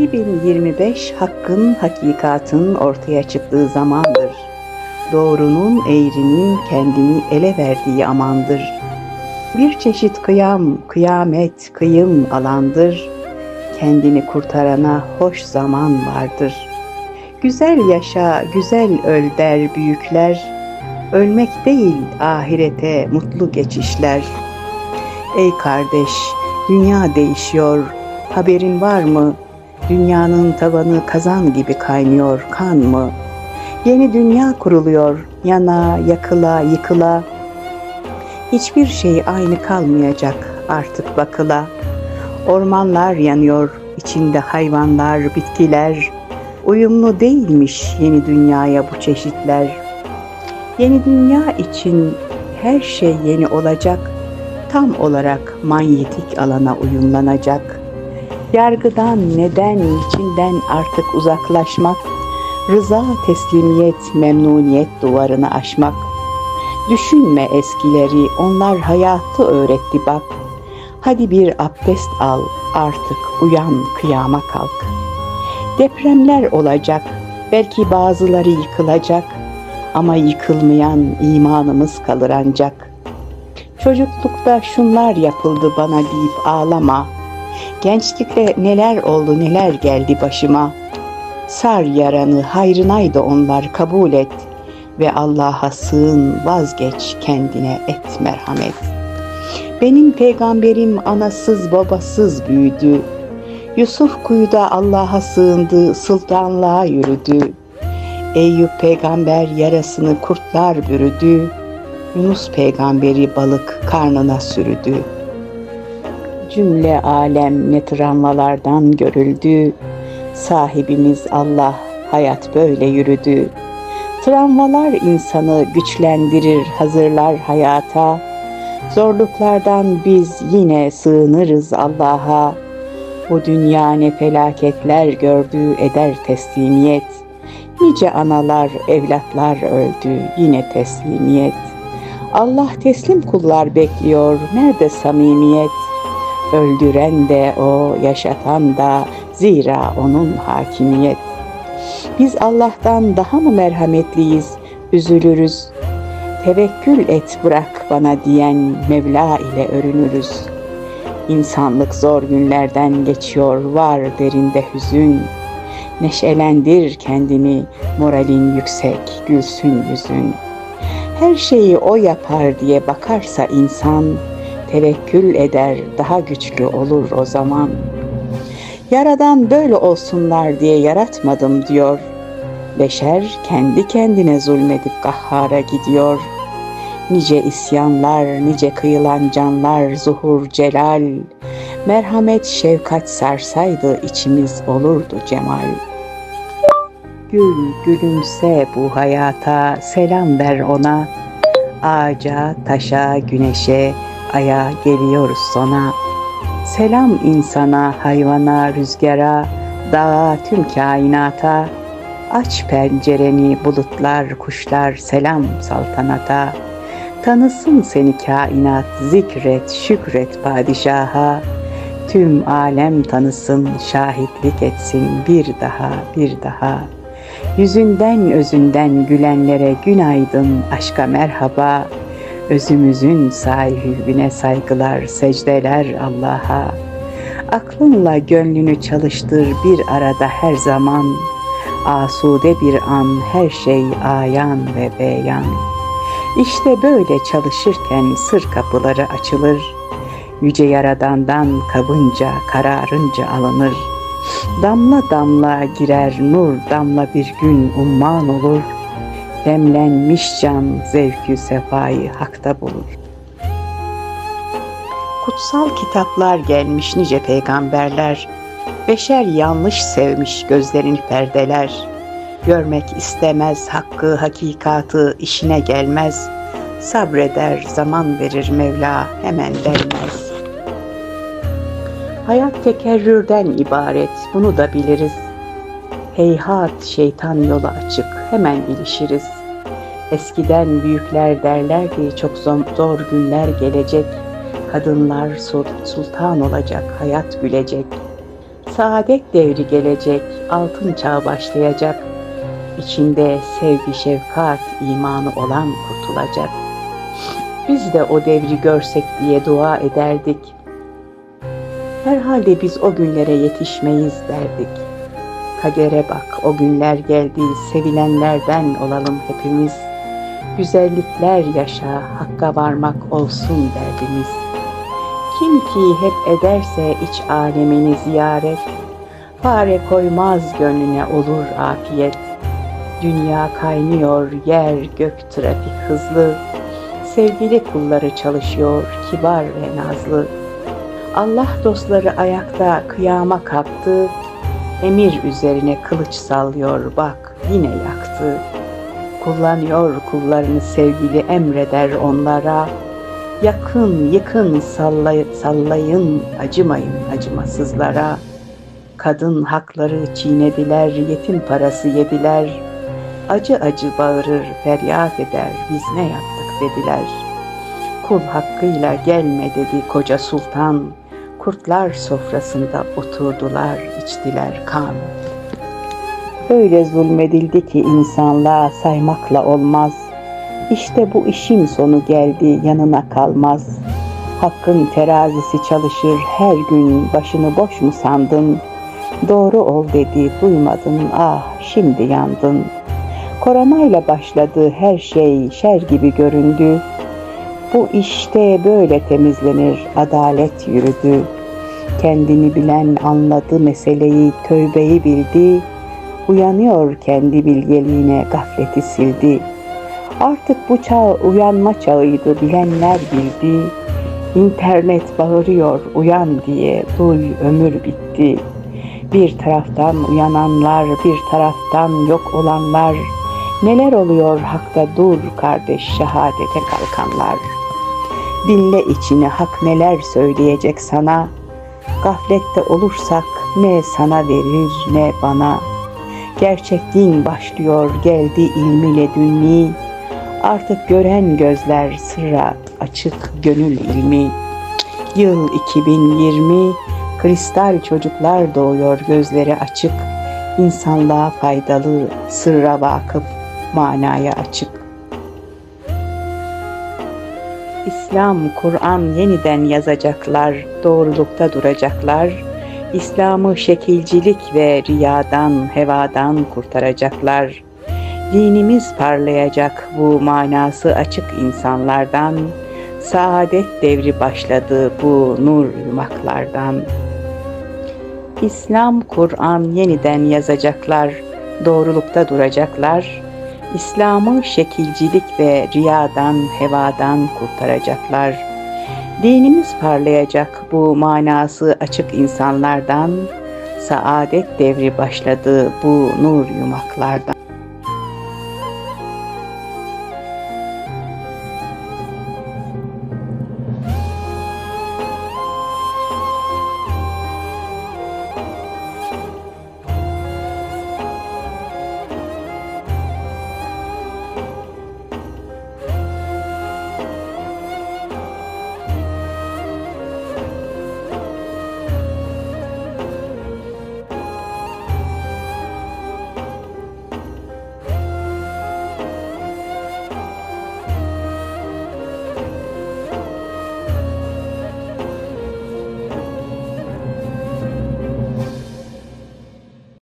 2025 hakkın, hakikatın ortaya çıktığı zamandır. Doğrunun, eğrinin kendini ele verdiği amandır. Bir çeşit kıyam, kıyamet, kıyım alandır. Kendini kurtarana hoş zaman vardır. Güzel yaşa, güzel öl der büyükler. Ölmek değil ahirete mutlu geçişler. Ey kardeş, dünya değişiyor. Haberin var mı? Dünyanın tavanı kazan gibi kaynıyor, kan mı? Yeni dünya kuruluyor, yana, yakıla, yıkıla. Hiçbir şey aynı kalmayacak artık bakıla. Ormanlar yanıyor, içinde hayvanlar, bitkiler. Uyumlu değilmiş yeni dünyaya bu çeşitler. Yeni dünya için her şey yeni olacak, tam olarak manyetik alana uyumlanacak. Yargıdan, neden, içinden artık uzaklaşmak, rıza, teslimiyet, memnuniyet duvarını aşmak. Düşünme eskileri, onlar hayatı öğretti bak. Hadi bir abdest al, artık uyan, kıyama kalk. Depremler olacak, belki bazıları yıkılacak ama yıkılmayan imanımız kalır ancak. Çocuklukta şunlar yapıldı bana deyip ağlama. Gençlikte neler oldu neler geldi başıma. Sar yaranı hayrınaydı onlar kabul et ve Allah'a sığın vazgeç kendine et merhamet. Benim peygamberim anasız babasız büyüdü. Yusuf kuyuda Allah'a sığındı, sultanlığa yürüdü. Eyüp peygamber yarasını kurtlar bürüdü. Yunus peygamberi balık karnına sürüdü. Cümle alem ne travmalardan görüldü. Sahibimiz Allah, hayat böyle yürüdü. Travmalar insanı güçlendirir, hazırlar hayata. Zorluklardan biz yine sığınırız Allah'a. Bu dünya ne felaketler gördü eder teslimiyet. Nice analar, evlatlar öldü yine teslimiyet. Allah teslim kullar bekliyor, nerede samimiyet? Öldüren de o, yaşatan da, zira onun hakimiyet. Biz Allah'tan daha mı merhametliyiz, üzülürüz. Tevekkül et bırak bana diyen Mevla ile örünürüz. İnsanlık zor günlerden geçiyor, var derinde hüzün. Neşelendir kendini, moralin yüksek, gülsün yüzün. Her şeyi o yapar diye bakarsa insan, tevekkül eder, daha güçlü olur o zaman. Yaradan böyle olsunlar diye yaratmadım diyor. Beşer kendi kendine zulmedip kahhara gidiyor. Nice isyanlar, nice kıyılan canlar, zuhur, celal. Merhamet, şefkat sarsaydı içimiz olurdu cemal. Gül, gülümse bu hayata, selam ver ona. Ağaca, taşa, güneşe, aya geliyoruz sona. Selam insana, hayvana, rüzgara, dağa, tüm kainata. Aç pencereni bulutlar, kuşlar, selam saltanata. Tanısın seni kainat, zikret, şükret padişaha. Tüm alem tanısın, şahitlik etsin bir daha, bir daha. Yüzünden özünden gülenlere günaydın, aşka merhaba. Özümüzün sahibine saygılar, secdeler Allah'a. Aklınla gönlünü çalıştır bir arada her zaman. Asude bir an her şey ayan ve beyan. İşte böyle çalışırken sır kapıları açılır. Yüce Yaradan'dan kabınca, kararınca alınır. Damla damla girer nur, damla bir gün umman olur. Demlenmiş can zevkü sefayı hakta bulur. Kutsal kitaplar gelmiş nice peygamberler. Beşer yanlış sevmiş gözlerini perdeler. Görmek istemez hakkı, hakikatı işine gelmez. Sabreder, zaman verir Mevla, hemen vermez. Hayat tekerrürden ibaret, bunu da biliriz. Heyhat şeytan yolu açık, hemen ilişiriz. Eskiden büyükler derlerdi çok zor, günler gelecek. Kadınlar sul- sultan olacak, hayat gülecek. Saadet devri gelecek, altın çağ başlayacak. İçinde sevgi, şefkat, imanı olan kurtulacak. Biz de o devri görsek diye dua ederdik. Herhalde biz o günlere yetişmeyiz derdik. Kadere bak, o günler geldi, sevilenlerden olalım hepimiz. Güzellikler yaşa, hakka varmak olsun derdimiz. Kim ki hep ederse iç alemini ziyaret, fare koymaz gönlüne olur afiyet. Dünya kaynıyor, yer gök trafik hızlı, sevgili kulları çalışıyor, kibar ve nazlı. Allah dostları ayakta kıyama kalktı, emir üzerine kılıç sallıyor bak yine yaktı. Kullanıyor kullarını sevgili emreder onlara, Yakın yıkın sallay sallayın acımayın acımasızlara. Kadın hakları çiğnediler, yetim parası yediler. Acı acı bağırır, feryat eder, biz ne yaptık dediler. Kul hakkıyla gelme dedi koca sultan. Kurtlar sofrasında oturdular, içtiler kan. Öyle zulmedildi ki insanlığa saymakla olmaz. İşte bu işin sonu geldi yanına kalmaz. Hakkın terazisi çalışır her gün başını boş mu sandın? Doğru ol dedi duymadın ah şimdi yandın. Koronayla başladı her şey şer gibi göründü. Bu işte böyle temizlenir adalet yürüdü. Kendini bilen anladı meseleyi tövbeyi bildi. Uyanıyor kendi bilgeliğine gafleti sildi.'' Artık bu çağ uyanma çağıydı bilenler bildi. İnternet bağırıyor uyan diye duy ömür bitti. Bir taraftan uyananlar bir taraftan yok olanlar. Neler oluyor hakta dur kardeş şehadete kalkanlar. Dinle içini hak neler söyleyecek sana. Gaflette olursak ne sana verir ne bana. Gerçek din başlıyor geldi ilmiyle dünni. Artık gören gözler sırra açık gönül ilmi. Yıl 2020 kristal çocuklar doğuyor gözleri açık. İnsanlığa faydalı sırra vakıf manaya açık. İslam, Kur'an yeniden yazacaklar, doğrulukta duracaklar. İslam'ı şekilcilik ve riyadan, hevadan kurtaracaklar.'' Dinimiz parlayacak bu manası açık insanlardan, saadet devri başladı bu nur yumaklardan. İslam, Kur'an yeniden yazacaklar, doğrulukta duracaklar, İslam'ı şekilcilik ve riyadan, hevadan kurtaracaklar. Dinimiz parlayacak bu manası açık insanlardan, saadet devri başladı bu nur yumaklardan.